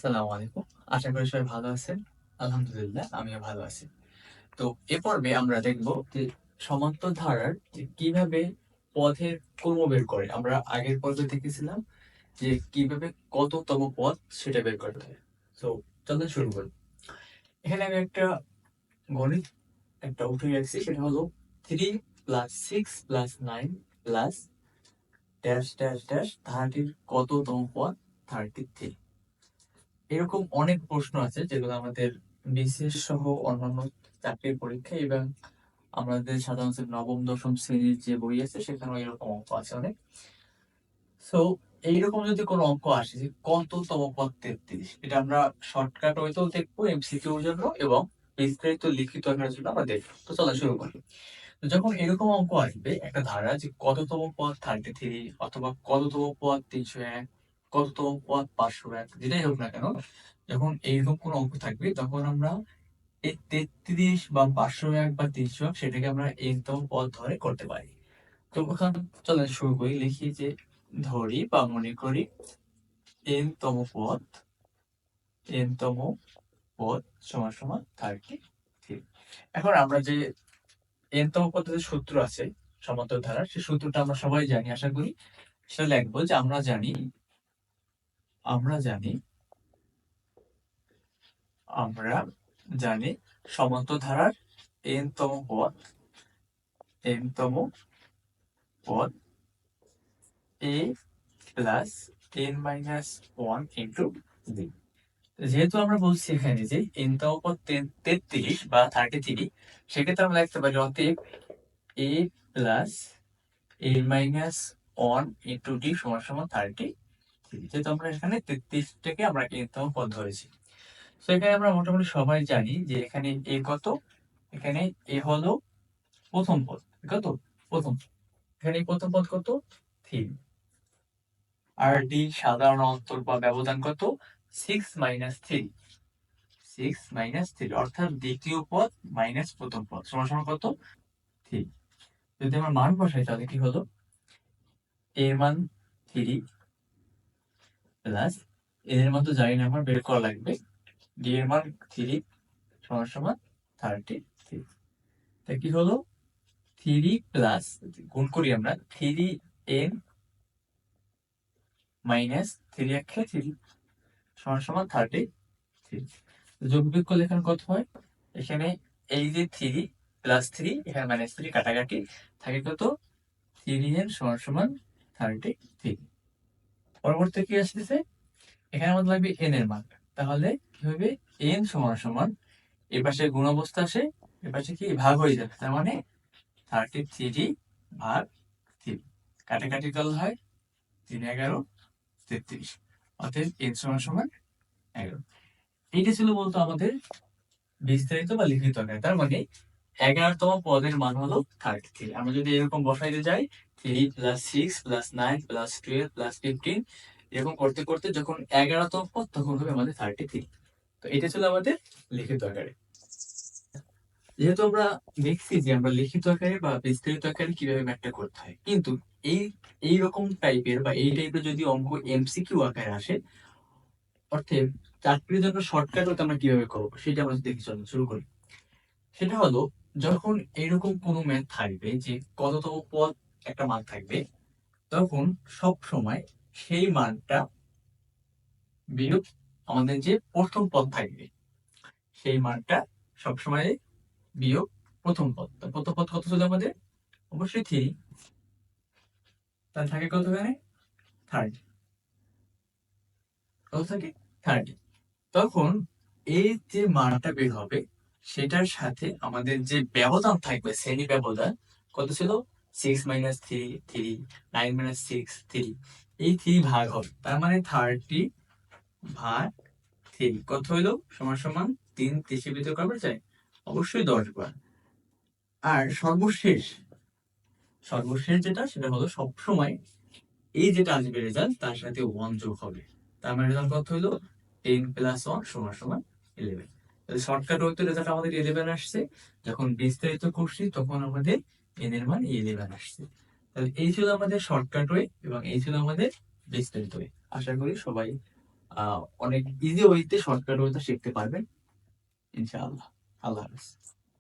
আসসালামু আলাইকুম। আশা করি সবাই ভালো আছেন। আলহামদুলিল্লাহ, আমিও ভালো আছি। তো এ পর্বে আমরা দেখব যে সমান্তর ধারার যে কীভাবে পথের ক্রম বের করে। আমরা আগের পর্বে দেখেছিলাম যে কীভাবে কততম পথ সেটা বের করতে হয়। তো চলুন শুরু করি। এখানে আমি একটা গণিত একটা উঠে রাখছি। সেটা হলো three plus six plus nine plus dash dash dash ধারাটির কততম পথ? থার্টি থ্রি এরকম অনেক প্রশ্ন আছে যেগুলো আমাদের বিশেষ সহ অন্যান্য চাকরির পরীক্ষা এবং আমাদের সাধারণত নবম, দশম শ্রেণির যে বই আছে, সেখানেও এরকম অঙ্ক আছে অনেক। সো এইরকম যদি কোনো অঙ্ক আসে যে কততম পদ তেত্রিশ, এটা আমরা শর্টকাট হয়তো দেখব এমসিকিউর জন্য এবং বিস্তারিত লিখিত আকারের জন্য আমরা দেখব। তো চলো শুরু করি। যখন এরকম অঙ্ক আসবে, একটা ধারা যে কততম পদ থার্টি থ্রি অথবা কততম পদ তিনশো এক কততম পদ পাঁচশো এক যেটাই হোক না কেন, যখন এইরকম কোনো অঙ্ক থাকবে, তখন আমরা এই তেত্রিশ বা পাঁচশো এক বা তিনশো এক সেটাকে আমরা এনতম পদ ধরে করতে পারি। তো ওখানে চলেন শুরু করি, লিখি যে ধরি বা মনে করি এনতম পদ এনতম পদ সমান সমান থার্টি থ্রি এখন আমরা যে এন এনতম পদ্ধতির সূত্র আছে, সমান্তর ধারা সেই সূত্রটা আমরা সবাই জানি, আশা করি সেটা লিখব যে আমরা জানি আমরা জানি আমরা জানি সমান্তর ধারার এন তম পদ এন তম পদ a plus n minus one into b যেহেতু আমরা বলছি এখানে যে এন তম পদ তেত্রিশ বা থার্টি থ্রি সেক্ষেত্রে আমরা লিখতে পারি অতএব a plus a minus one into d সমান সমান থার্টি যেহেতু আমরা এখানে তেত্রিশটাকে আমরা এতম পদ ধরেছি। তো এখানে আমরা মোটামুটি সবাই জানি যে এখানে এ কত? এখানে এ হলো প্রথম পদ কত? প্রথম। এখানে প্রথম পদ কত? থ্রি আর ডি, সাধারণ অন্তর বা ব্যবধান কত? Six minus three. Six minus three, অর্থাৎ দ্বিতীয় পদ মাইনাস প্রথম পদ সমান সমান কত? থ্রি। যদি আমরা মান বসাই, তাহলে কি হলো? এর মান থ্রি প্লাস এর জানি না আমার বের করা লাগবে। ডি এর মান থ্রি সমান সমান থার্টি থ্রি তা কি হলো? থ্রি প্লাস গুণ করি আমরা থ্রি এন মাইনাস থ্রি একটা থ্রি সমান সমান থার্টি থ্রি যোগ বিয়োগ এখানে কত হয়? এখানে এই যে থ্রি প্লাস থ্রি এখানে মাইনাস থ্রি কাটাকাটি, থাকে কত? থ্রি এন সমান সমান থার্টি থ্রি পরবর্তী কি আসতেছে? এখানে আমাদের লাগবে এন এর মান। তাহলে কি হবে? এন সমান সমান এর পাশে গুণ অবস্থা আসে এর পাশে কি? ভাগ হয়ে যাবে। তার মানে থার্টি থ্রি ভাগ থ্রি কাটাকাটি করলে হয়? তিন, এগারো, তেত্রিশ। অর্থাৎ এন সমান সমান এগারো। এইটা ছিল বলতো আমাদের বিস্তারিত বা লিখিত আকারে। তার মানে এগারোতম পদের মান হলো থার্টি থ্রি আমরা যদি এরকম বসাইতে যাই three plus six plus nine plus twelve plus fifteen এরকম করতে করতে যখন এগারোতম পদ, তখন হবে আমাদের থার্টি থ্রি তো এটা ছিল আমাদের লিখিত আকারে। যেহেতু আমরা দেখছি যে আমরা লিখিত আকারে বা বিস্তারিত আকারে কীভাবে ম্যাথটা করতে হয়, কিন্তু এই এই রকম টাইপের বা এই টাইপের যদি অঙ্ক এমসিকিউ আকারে আসে, অর্থে চাকরির জন্য শর্টকাট আমরা কীভাবে করব, সেটা আমরা দেখি চলুন শুরু করি। সেটা হলো, যখন এরকম কোনো ম্যাথ থাকবে যে কততম পদ একটা মান থাকবে, তখন সব সময় সেই মানটা বিয়োগ আমাদের যে প্রথম পদ থাকবে, সেই মানটা সবসময় বিয়োগ প্রথম পদ। প্রথম পদ কত ছিল আমাদের? অবশ্যই থ্রি। তার থাকে কত এখানে? থার্ড কত থাকে? থার্ড তখন এই যে মানটা বের হবে সেটার সাথে আমাদের যে ব্যবধান থাকবে, শ্রেণি ব্যবধান, কত ছিল? Six minus three three nine minus six three এই থ্রি ভাগ হবে, তার মানে থার্টি ভাগ থ্রি কত হইল? সমান সমান তিন তিরিশের ভিতরে কবার যায় অবশ্যই দশ বার। আর সর্বশেষ সর্বশেষ যেটা, সেটা হলো সবসময় এই যেটা আসবে রেজাল্ট তার সাথে ওয়ান যোগ হবে। তার মানে রেজাল্ট কত হইল? টেন প্লাস ওয়ান সমান সমান ইলেভেন শর্টকাট হইতে রেজাল্ট আমাদের ইলেভেন আসছে। যখন বিস্তারিত করছি, তখন আমাদের এন এর মান ইলেভেন আসছে। তাহলে এই ছিল আমাদের শর্টকাট ওয়ে এবং এই ছিল আমাদের বিস্তারিত ওয়ে আশা করি সবাই অনেক ইজি ওয়েতে শর্টকাট ওয়েতে শিখতে পারবেন। ইনশাআল্লাহ। আল্লাহ হাফিজ।